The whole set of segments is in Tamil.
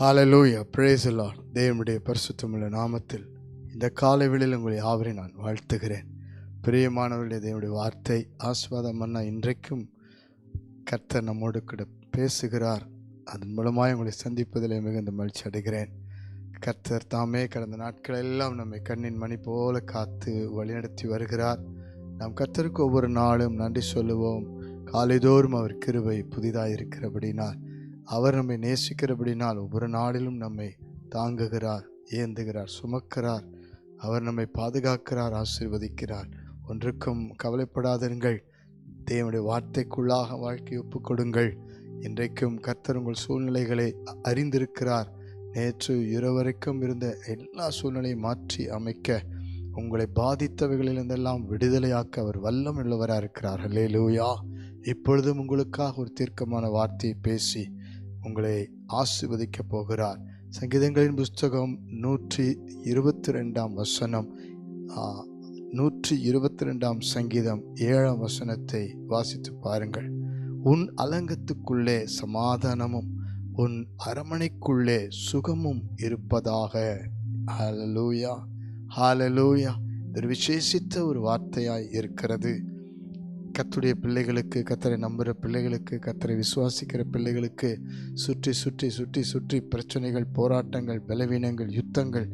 ஹalleluya பிரேசலா தேவனுடைய பரிசுத்தமுள்ள நாமத்தில் இந்த காலை வெளியில் உங்களை யாவரை நான் வாழ்த்துகிறேன். பிரியமானவர்களுடைய தேவனுடைய வார்த்தை ஆஸ்வாதம் அண்ணா இன்றைக்கும் கர்த்தர் நம்மோடு கூட பேசுகிறார். அதன் மூலமாக உங்களை சந்திப்பதில் மிகுந்த மகிழ்ச்சி அடைகிறேன். கர்த்தர் தாமே கடந்த நாட்களெல்லாம் நம்மை கண்ணின் மணி போல காத்து வழிநடத்தி வருகிறார். நாம் கர்த்தருக்கு ஒவ்வொரு நாளும் நன்றி சொல்லுவோம். காலைதோறும் அவர் கிருபை புதிதாக இருக்கிறபடினால் அவர் நம்மை நேசிக்கிறபடினால் ஒவ்வொரு நாளிலும் நம்மை தாங்குகிறார் ஏந்துகிறார் சுமக்கிறார். அவர் நம்மை பாதுகாக்கிறார் ஆசீர்வதிக்கிறார். ஒன்றுக்கும் கவலைப்படாதிருங்கள். தேவனுடைய வார்த்தைக்குள்ளாக வாழ்க்கை ஒப்புக்கொடுங்கள். இன்றைக்கும் கர்த்தர் உங்கள் சூழ்நிலைகளை அறிந்திருக்கிறார். நேற்று இரவரைக்கும் இருந்த எல்லா சூழ்நிலையும் மாற்றி அமைக்க உங்களை பாதித்தவைகளிலிருந்தெல்லாம் விடுதலையாக்க அவர் வல்லம் உள்ளவராக இருக்கிறார் லூயா இப்பொழுதும் உங்களுக்காக ஒரு தீர்க்கமான வார்த்தையை பேசி உங்களை ஆசிர்வதிக்கப் போகிறார். சங்கீதங்களின் புஸ்தகம் நூற்றி இருபத்தி ரெண்டாம் வசனம். நூற்றி இருபத்தி ரெண்டாம் சங்கீதம் ஏழாம் வசனத்தை வாசித்து பாருங்கள். உன் அலங்கத்துக்குள்ளே சமாதானமும் உன் அரமனைக்குள்ளே சுகமும் இருப்பதாக. ஹாலலூயா ஹாலலூயா ஒரு விசேஷித்த ஒரு வார்த்தையாய் இருக்கிறது. கத்துடைய பிள்ளைகளுக்கு கத்தரை நம்புகிற பிள்ளைகளுக்கு கத்தரை விசுவாசிக்கிற பிள்ளைகளுக்கு சுற்றி சுற்றி சுற்றி சுற்றி பிரச்சனைகள் போராட்டங்கள் பலவீனங்கள் யுத்தங்கள்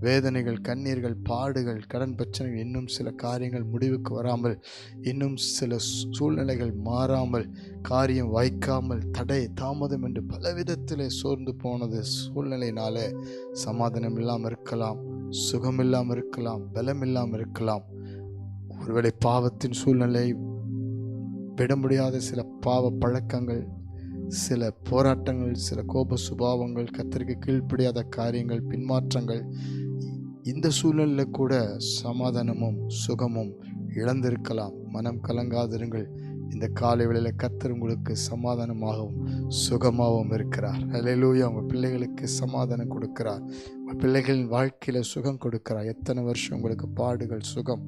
வேதனைகள் கண்ணீர்கள் பாடுகள் கடன் பிரச்சனைகள் இன்னும் சில காரியங்கள் முடிவுக்கு வராமல் இன்னும் சில சூழ்நிலைகள் மாறாமல் காரியம் வாய்க்காமல் தடை தாமதம் என்று பலவிதத்திலே சோர்ந்து போனது சூழ்நிலையினால சமாதானம் இல்லாமல் இருக்கலாம் சுகம் இல்லாமல் இருக்கலாம் பலம் இல்லாமல் இருக்கலாம். ஒருவேளை பாவத்தின் சூழ்நிலை விட முடியாத சில பாவ பழக்கங்கள் சில போராட்டங்கள் சில கோப சுபாவங்கள் கத்திரிக்கு கீழ்ப்படியாத காரியங்கள் பின்மாற்றங்கள் இந்த சூழ்நிலையில் கூட சமாதானமும் சுகமும் இழந்திருக்கலாம். மனம் கலங்காதிருங்கள். இந்த காலை வேளையில் கத்தர் உங்களுக்கு சமாதானமாகவும் சுகமாகவும் இருக்கிறார். அலையிலூயா உங்கள் பிள்ளைகளுக்கு சமாதானம் கொடுக்கிறார். உங்கள் பிள்ளைகளின் வாழ்க்கையில் சுகம் கொடுக்கிறார். எத்தனை வருஷம் உங்களுக்கு பாடுகள் சுகம்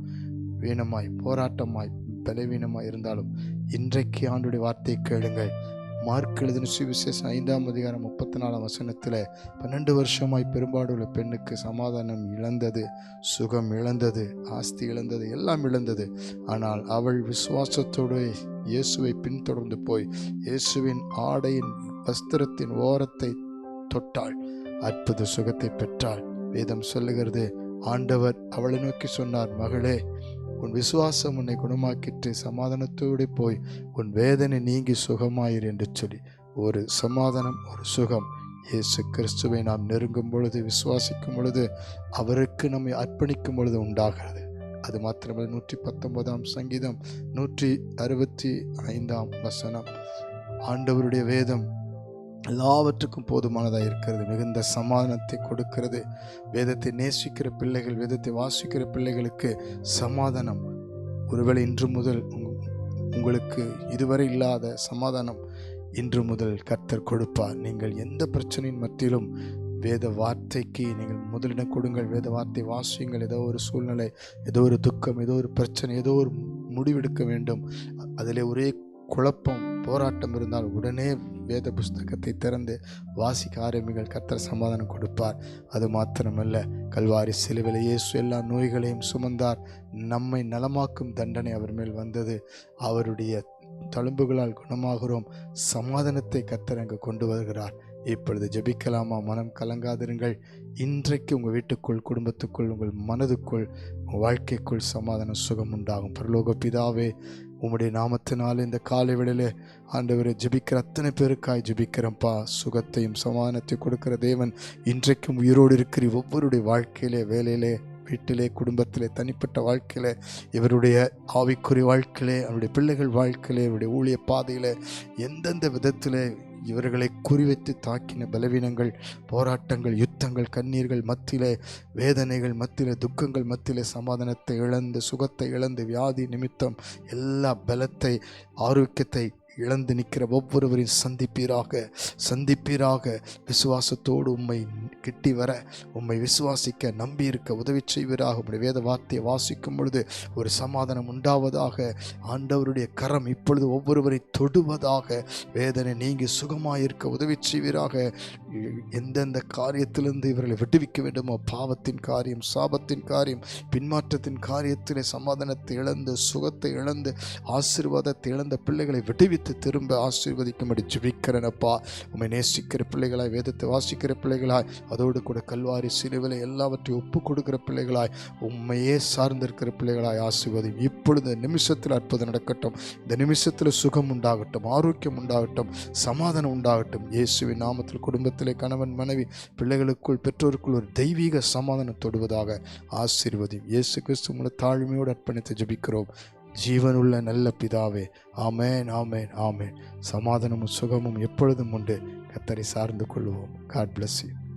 வீணமாய் போராட்டமாய் பலவீனமாக இருந்தாலும் இன்றைக்கு ஆண்டுடைய வார்த்தையை கேளுங்கள். மார்க் எழுதின சுவிசேஷம் ஐந்தாம் அதிகாரம் முப்பத்தி நாலாம் வசனத்தில் பன்னெண்டு வருஷமாய் பெரும்பாடுள்ள பெண்ணுக்கு சமாதானம் இழந்தது சுகம் இழந்தது ஆஸ்தி இழந்தது எல்லாம் இழந்தது. ஆனால் அவள் விசுவாசத்தோடு இயேசுவை பின்தொடர்ந்து போய் இயேசுவின் ஆடையின் வஸ்திரத்தின் ஓரத்தை தொட்டாள் அற்புத சுகத்தை பெற்றாள். வேதம் சொல்லுகிறது ஆண்டவர் அவளை நோக்கி சொன்னார் மகளே உன் விசுவாசம் உன்னை குணமாக்கிட்டு சமாதானத்தோடு போய் உன் வேதனை நீங்கி சுகமாயிரு என்று சொல்லி ஒரு சமாதானம் ஒரு சுகம். இயேசு கிறிஸ்துவை நாம் நெருங்கும் பொழுது விசுவாசிக்கும் பொழுது அவருக்கு நம்மை அர்ப்பணிக்கும் பொழுது உண்டாகிறது. அது மாத்திரமல்ல நூற்றி பத்தொன்பதாம் சங்கீதம் நூற்றி அறுபத்தி ஐந்தாம் வசனம். ஆண்டவருடைய வேதம் எல்லாவற்றுக்கும் போதுமானதாக இருக்கிறது. மிகுந்த சமாதானத்தை கொடுக்கிறது. வேதத்தை நேசிக்கிற பிள்ளைகள் வேதத்தை வாசிக்கிற பிள்ளைகளுக்கு சமாதானம். ஒருவேளை இன்று முதல் உங்களுக்கு இதுவரை இல்லாத சமாதானம் இன்று முதல் கர்த்தர் கொடுப்பார். நீங்கள் எந்த பிரச்சனையின் மத்தியிலும் வேத வார்த்தைக்கு நீங்கள் முதலிடம் கொடுங்கள். வேத வார்த்தை வாசியுங்கள். ஏதோ ஒரு சூழ்நிலை ஏதோ ஒரு துக்கம் ஏதோ ஒரு பிரச்சனை ஏதோ ஒரு முடிவெடுக்க வேண்டும். அதிலே ஒரே குழப்பம் போராட்டம் இருந்தால் உடனே வேத புஸ்தகத்தை திறந்து வாசிக்க ஆரம்பிகள் கர்த்தர் சமாதானம் கொடுப்பார். அது மாத்திரமல்ல கல்வாரி சிலுவில இயேசு எல்லா நோய்களையும் சுமந்தார். நம்மை நலமாக்கும் தண்டனை அவர் மேல் வந்தது. அவருடைய தழும்புகளால் குணமாகிறோம். சமாதானத்தை கர்த்தர் அங்கு கொண்டு வருகிறார். இப்பொழுது ஜபிக்கலாமா? மனம் கலங்காதிருங்கள். இன்றைக்கு உங்கள் வீட்டுக்குள் குடும்பத்துக்குள் உங்கள் மனதுக்குள் உங்கள் வாழ்க்கைக்குள் சமாதான சுகம் உண்டாகும். பரலோக பிதாவே உம்முடைய நாமத்தினால் இந்த காலை வேளையிலே ஆண்டவரை ஜபிக்கிற அத்தனை பேருக்காய் ஜெபிக்கிறேன்ப்பா. சுகத்தையும் சமானத்தையும் கொடுக்கிற தேவன் இன்றைக்கும் உயிரோடு இருக்கிற ஒவ்வொருடைய வாழ்க்கையிலே வேலையிலே வீட்டிலே குடும்பத்திலே தனிப்பட்ட வாழ்க்கையில் இவருடைய ஆவிக்குறி வாழ்க்கையிலே அவருடைய பிள்ளைகள் வாழ்க்கையிலே இவருடைய ஊழிய பாதையில் எந்தெந்த விதத்தில் இவர்களை குறிவைத்து தாக்கின பலவீனங்கள் போராட்டங்கள் யுத்தங்கள் கண்ணீர்கள் மத்தியிலே வேதனைகள் மத்தியிலே துக்கங்கள் மத்தியிலே சமாதானத்தை இழந்து சுகத்தை இழந்து வியாதி நிமித்தம் எல்லா பலத்தை ஆரோக்கியத்தை இழந்து நிற்கிற ஒவ்வொருவரையும் சந்திப்பீராக சந்திப்பீராக. விசுவாசத்தோடு உண்மை கிட்டி வர உம்மை விசுவாசிக்க நம்பி இருக்க உதவி செய்வீராக. உம்முடைய வேத வார்த்தையை வாசிக்கும் பொழுது ஒரு சமாதானம் உண்டாவதாக. ஆண்டவருடைய கரம் இப்பொழுது ஒவ்வொருவரை தொடுவதாக. வேதனை நீங்கி சுகமாயிருக்க உதவி செய்வீராக. எந்தெந்த காரியத்திலிருந்து இவர்களை விடுவிக்க வேண்டுமோ பாவத்தின் காரியம் சாபத்தின் காரியம் பின்மாற்றத்தின் காரியத்திலே சமாதானத்தை இழந்து சுகத்தை இழந்து ஆசீர்வாதத்தை இழந்த பிள்ளைகளை விடுவித்து திரும்ப ஆசீர்வதிக்கும்படி ஜெபிக்கிறேனப்பா உம்மை நேசிக்கிற பிள்ளைகளாய் வேதத்தை வாசிக்கிற பிள்ளைகளாய் அதோடு கூட கல்வாரி சிலுவிலை எல்லாவற்றையும் ஒப்பு கொடுக்கிற பிள்ளைகளாய் உண்மையே சார்ந்திருக்கிற பிள்ளைகளாய் ஆசீர்வதியும். இப்பொழுது நிமிஷத்தில் அற்புதம் நடக்கட்டும். இந்த நிமிஷத்தில் சுகம் உண்டாகட்டும் ஆரோக்கியம் உண்டாகட்டும் சமாதானம் உண்டாகட்டும். இயேசுவின் நாமத்தில் குடும்பத்திலே கணவன் மனைவி பிள்ளைகளுக்குள் பெற்றோருக்குள் ஒரு தெய்வீக சமாதானம் தொடுவதாக ஆசீர்வதியும். இயேசு கிறிஸ்து உங்களை தாழ்மையோடு அர்ப்பணித்து ஜபிக்கிறோம். ஜீவனுள்ள நல்ல பிதாவே ஆமேன் ஆமேன் ஆமேன். சமாதானமும் சுகமும் எப்பொழுதும் உண்டு. கத்தரை சார்ந்து கொள்வோம். God bless you